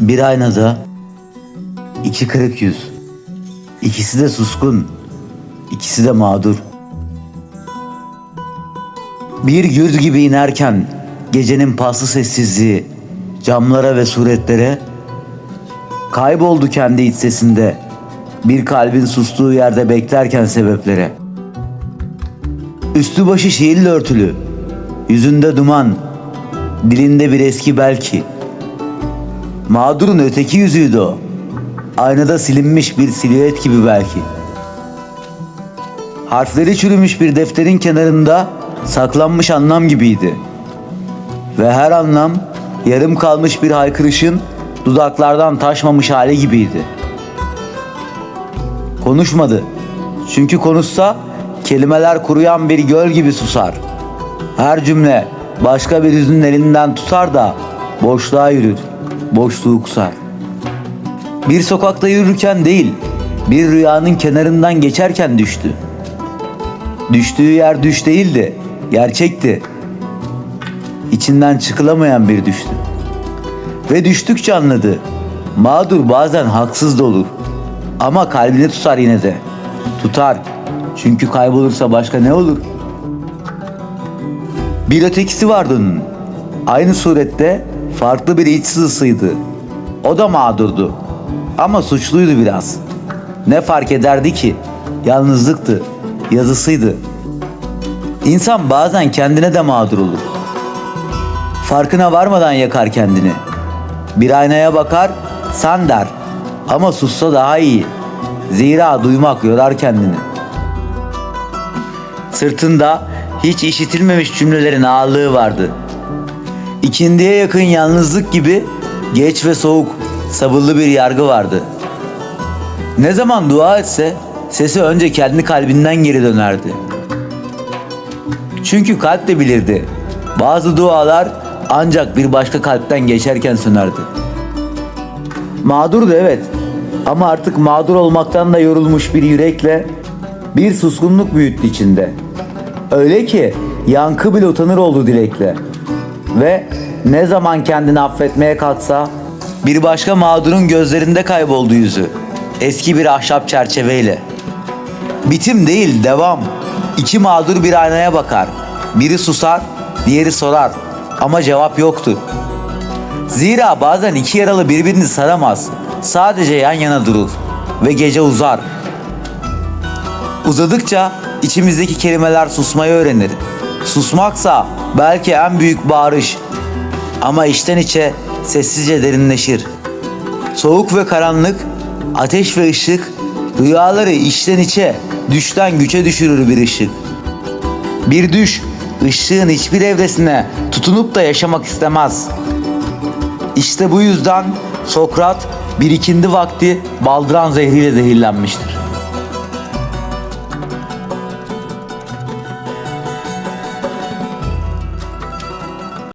Bir aynada iki kırık yüz. İkisi de suskun. ikisi de mağdur. Bir güz gibi inerken gecenin paslı sessizliği camlara ve suretlere kayboldu kendi iç sesinde. Bir kalbin sustuğu yerde beklerken sebeplere. Üstü başı şiirle örtülü, yüzünde duman, dilinde bir eski belki. Mağdurun öteki yüzüydü o. Aynada silinmiş bir silüet gibi belki. Harfleri çürümüş bir defterin kenarında saklanmış anlam gibiydi. Ve her anlam yarım kalmış bir haykırışın dudaklardan taşmamış hali gibiydi. Konuşmadı. Çünkü konuşsa kelimeler kuruyan bir göl gibi susar. Her cümle başka bir yüzün elinden tutar da boşluğa yürür, boşluğu kusar. Bir sokakta yürürken değil, bir rüyanın kenarından geçerken düştü. Düştüğü yer düş değildi, gerçekti. İçinden çıkılamayan bir düştü. Ve düştükçe anladı. Mağdur bazen haksız da olur. Ama kalbini tutar yine de. Tutar. Çünkü kaybolursa başka ne olur? Bir ötekisi vardı onun. Aynı surette farklı bir iç sızısıydı. O da mağdurdu. Ama suçluydu biraz. Ne fark ederdi ki? Yalnızlıktı, yazısıydı. İnsan bazen kendine de mağdur olur. Farkına varmadan yakar kendini. Bir aynaya bakar, sen der. Ama sussa daha iyi. Zira duymak yorar kendini. Sırtında hiç işitilmemiş cümlelerin ağırlığı vardı. İkindiye yakın yalnızlık gibi geç ve soğuk, sabırlı bir yargı vardı. Ne zaman dua etse sesi önce kendi kalbinden geri dönerdi. Çünkü kalp de bilirdi. Bazı dualar ancak bir başka kalpten geçerken sönerdi. Mağdurdu evet. Ama artık mağdur olmaktan da yorulmuş bir yürekle bir suskunluk büyüttü içinde. Öyle ki yankı bile utanır oldu dilekle. Ve ne zaman kendini affetmeye kalksa bir başka mağdurun gözlerinde kayboldu yüzü. Eski bir ahşap çerçeveyle. Bitim değil devam. İki mağdur bir aynaya bakar. Biri susar, diğeri sorar. Ama cevap yoktu. Zira bazen iki yaralı birbirini saramaz. Sadece yan yana durur ve gece uzar. Uzadıkça içimizdeki kelimeler susmayı öğrenir. Susmaksa belki en büyük bağırış. Ama içten içe sessizce derinleşir. Soğuk ve karanlık, ateş ve ışık, rüyaları içten içe, düşten güçe düşürür bir ışık. Bir düş, ışığın hiçbir evresine tutunup da yaşamak istemez. İşte bu yüzden Sokrat bir ikindi vakti baldıran zehriyle zehirlenmiştir.